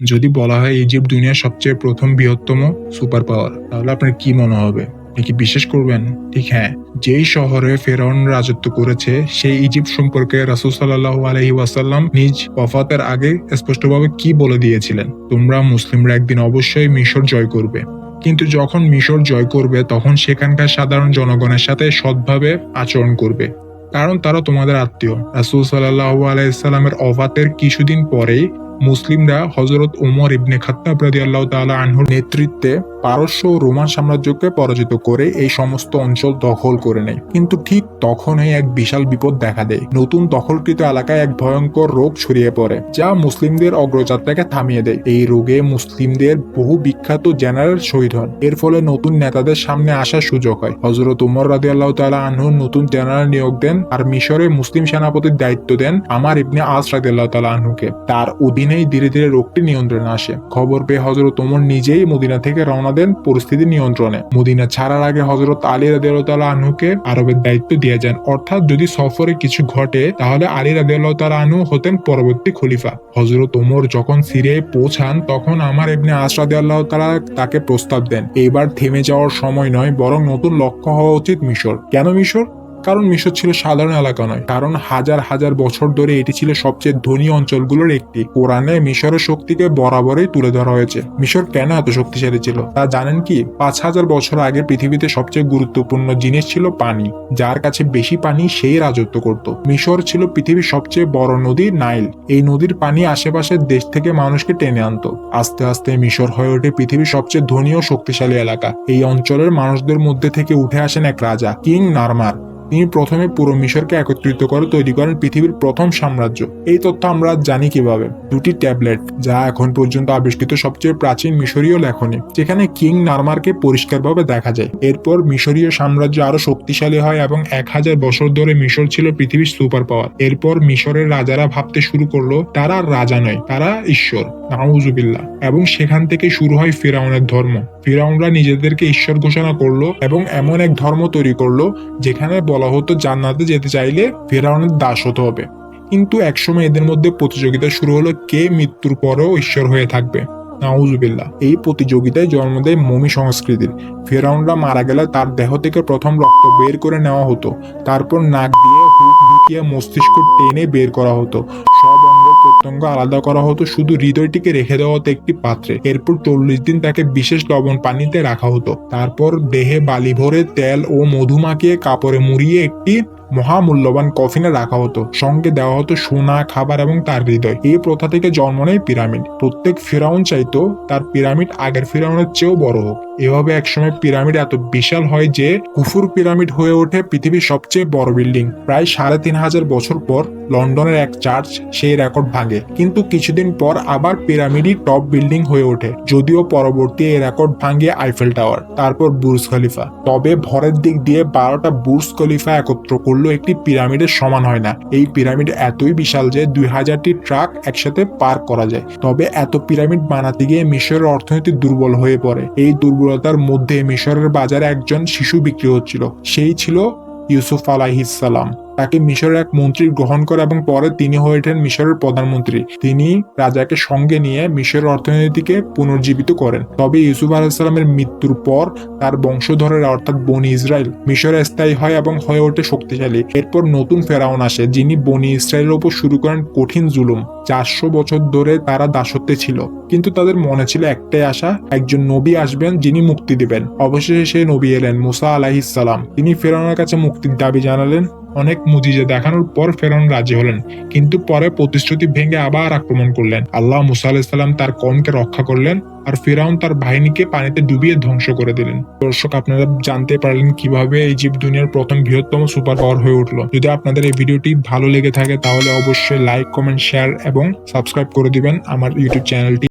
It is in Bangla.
যদি বলা হয় ইজিপ্ট দুনিয়ার সবচেয়ে প্রথম বৃহত্তম সুপার পাওয়ার, তাহলে আপনার কি মনে হবে? কি বিশ্বাস করবেন? ঠিক হ্যাঁ যেই শহরে ফেরাউন রাজত্ব করেছে, সেই ইজিপ্ট সম্পর্কে রাসুল সাল্লাহ আলহি ওয়াসাল্লাম নিজ ওয়াফাতের আগে স্পষ্টভাবে কি বলে দিয়েছিলেন? তোমরা মুসলিমরা একদিন অবশ্যই মিশর জয় করবে। কিন্তু যখন মিশর জয় করবে, তখন সেখানকার সাধারণ জনগণের সাথে সৎভাবে আচরণ করবে। কারণ তারা তোমাদের আত্মীয়। রাসুল সাল্লাহ আলাইসাল্লামের অফাতের কিছুদিন পরেই মুসলিমরা হজরত উমর ইবনে খাত্তাব রাদি আল্লাহ তালা আনহুর নেতৃত্বে পারস্য ও রোমান সাম্রাজ্যকে পরাজিত করে এই সমস্ত অঞ্চল দখল করে নেয়। কিন্তু ঠিক তখনই এক বিশাল বিপদ দেখা দেয়। নতুন দখলকৃত এলাকায় এক ভয়ঙ্কর রোগ ছড়িয়ে পড়ে, যা মুসলিমদের অগ্রযাত্রাকে থামিয়ে দেয়। এই রোগে মুসলিমদের বহু বিখ্যাত জেনারেল শহীদ হন। এর ফলে নতুন নেতাদের সামনে আসার সুযোগ হয়। হজরত উমর রাদি আল্লাহ তালা আনহুর নতুন জেনারেল নিয়োগ দেন আর মিশরে মুসলিম সেনাপতির দায়িত্ব দেন আমার ইবনে আস রাদি আল্লাহ তালা আনহুকে। তার অধীনেই ধীরে ধীরে রোগটি নিয়ন্ত্রণে আসে। খবর পেয়ে হজরত ওমর নিজেই মদিনা থেকে রওনা দেন পরিস্থিতি নিয়ন্ত্রণে। মদিনা ছাড়ার আগে হজরত আলী রাদিয়াল্লাহু আনহুকে আরবের দায়িত্ব দিয়ে যান। অর্থাৎ যদি সফরে কিছু ঘটে, তাহলে আলী রাদিয়াল্লাহু আনহু হতেন পরবর্তী খলিফা। হজরত ওমর যখন সিরিয়ায় পৌঁছান, তখন আমার এমনি আস আল্লাহ তাআলা তাকে প্রস্তাব দেন। এবার থেমে যাওয়ার সময় নয়, বরং নতুন লক্ষ্য হওয়া উচিত মিশর। কেন মিশর? কারণ মিশর ছিল সাধারণ এলাকা নয়, কারণ হাজার হাজার বছর ধরে এটি ছিল সবচেয়ে ধনী অঞ্চলগুলোর একটি। কোরআনে মিশরের শক্তিকে বরাবরই তুলে ধরা হয়েছে। মিশর কেন এত শক্তিশালী ছিল? তা জানেন কি? পাঁচ হাজার বছর আগে পৃথিবীতে সবচেয়ে গুরুত্বপূর্ণ জিনিস ছিল পানি। যার কাছে বেশি পানি সেই রাজত্ব করত। মিশর ছিল পৃথিবীর সবচেয়ে বড় নদী নাইল। এই নদীর পানি আশেপাশের দেশ থেকে মানুষকে টেনে আনতো। আস্তে আস্তে মিশর হয়ে ওঠে পৃথিবীর সবচেয়ে ধনী ও শক্তিশালী এলাকা। এই অঞ্চলের মানুষদের মধ্যে থেকে উঠে আসেন এক রাজা, কিং নারমার। তিনি প্রথমে পুরো মিশরকে একত্রিত করে তৈরি করেন পৃথিবীর প্রথম সাম্রাজ্য। এই তথ্য আমরা জানি কীভাবে? দুটি ট্যাবলেট, যা এখন পর্যন্ত আবিষ্কৃত সবচেয়ে প্রাচীন মিশরীয় লেখনী, যেখানে কিং নারমারকে পরিষ্কারভাবে দেখা যায়। এরপর মিশরীয় সাম্রাজ্য আরও শক্তিশালী হয় এবং এক হাজার বছর ধরে মিশর ছিল পৃথিবীর সুপার পাওয়ার। এরপর মিশরের রাজারা ভাবতে শুরু করল, তারা রাজা নয়, তারা ঈশ্বর, নাউজুবিল্লাহ। এবং সেখান থেকে শুরু হয় ফিরাউনের ধর্ম। ফিরাউনরা নিজেদেরকে ঈশ্বর ঘোষণা করল এবং এমন এক ধর্ম তৈরি করল, যেখানে বলা হতো, জান্নাতে যেতে চাইলে ফেরাউনের দাস হতে হবে। কিন্তু একসময় এদের মধ্যে প্রতিযোগিতা শুরু হলো কে মৃত্যুর পরেও ঈশ্বর হয়ে থাকবে। নাউজবিল্লা এই প্রতিযোগিতায় জন্ম দেয় মমি সংস্কৃতির। ফেরাউনরা মারা গেলে তার দেহ থেকে প্রথম রক্ত বের করে নেওয়া হতো। তারপর নাক দিয়ে ঢুকিয়ে মস্তিষ্ক টেনে বের করা হতো। সব অঙ্গ প্রত্যঙ্গ আলাদা করা হতো, শুধু হৃদয়টিকে রেখে দেওয়া হতো একটি পাত্রে। এরপর চল্লিশ দিন তাকে বিশেষ লবণ পানিতে রাখা হতো। তারপর দেহে বালি ভরে তেল ও মধু মাখিয়ে কাপড়ে মুড়িয়ে একটি মহামূল্যবান কফিনে রাখা হতো। সঙ্গে দেওয়া হতো সোনা, খাবার এবং তার হৃদয়। এই প্রথা থেকে জন্ম নেয় পিরামিড। প্রত্যেক ফিরাউন চাইতো তার পিরামিড আগের ফিরাউনের চেয়েও বড় হোক। এভাবে একসময় পিরামিড এত বিশাল হয় যে, কুফুর পিরামিড হয়ে ওঠে পৃথিবীর সবচেয়ে বড় বিল্ডিং। প্রায় সাড়ে তিন হাজার বছর পর লন্ডনের এক চার্চ সেই রেকর্ড ভাঙে। কিন্তু কিছুদিন পর আবার পিরামিডই টপ বিল্ডিং হয়ে ওঠে। যদিও পরবর্তী এই রেকর্ড ভাঙে আইফেল টাওয়ার, তারপর বুর্জ খলিফা। তবে ভরের দিক দিয়ে বারোটা বুর্জ খলিফা একত্র করলেও একটি পিরামিডের সমান হয় না। এই পিরামিড এতই বিশাল যে দুই হাজারটি ট্রাক একসাথে পার করা যায়। তবে এত পিরামিড বানাতে গিয়ে মিশরের অর্থনীতি দুর্বল হয়ে পড়ে। এই দুর্বলতার মধ্যে মিশরের বাজারে একজন শিশু বিক্রি হচ্ছিল। সেই ছিল ইউসুফ আলাহিসাল্লাম তাকে মিশরের এক মন্ত্রী গ্রহণ করে এবং পরে তিনি হয়ে ওঠেন মিশরের প্রধানমন্ত্রী। তিনি রাজাকে সঙ্গে নিয়ে মিশরের অর্থনীতিকে পুনর্জীবিত করেন। তবে ইউসুফ আলাহিসাল্লামের মৃত্যুর পর তার বংশধরেরা, অর্থাৎ বনি ইসরায়েল, মিশরে স্থায়ী হয় এবং হয়ে ওঠে শক্তিশালী। এরপর নতুন ফেরাউন আসে, যিনি বনি ইসরায়েলের ওপর শুরু করেন কঠিন জুলুম। চারশো বছর ধরে তারা দাসত্বে ছিল। কিন্তু তাদের মনে ছিল একটাই আশা, একজন নবী আসবেন যিনি মুক্তি দিবেন। অবশেষে সেই নবী এলেন, মুসা আলাহিসাল্লাম তিনি ফেরাউনের কাছে মুক্তির দাবি জানালেন অনেক মুজিজে দেখানোর পর ফেরাউন রাজি হলেন, কিন্তু পরে প্রতিশ্রুতি ভেঙে আবার আক্রমণ করলেন। আল্লাহ মুসা আলাহিসাল্লাম তার কমকে রক্ষা করলেন আর ফেরাউন তার বাহিনীকে পানিতে ডুবিয়ে ধ্বংস করে দিলেন। দর্শক, আপনারা জানতে পারলেন কীভাবে ইজিপ্ট দুনিয়ার প্রথম বৃহত্তম সুপার পাওয়ার হয়ে উঠল। যদি আপনাদের এই ভিডিওটি ভালো লেগে থাকে, তাহলে অবশ্যই লাইক, কমেন্ট, শেয়ার এবং সাবস্ক্রাইব করে দিবেন আমার ইউটিউব চ্যানেলটি।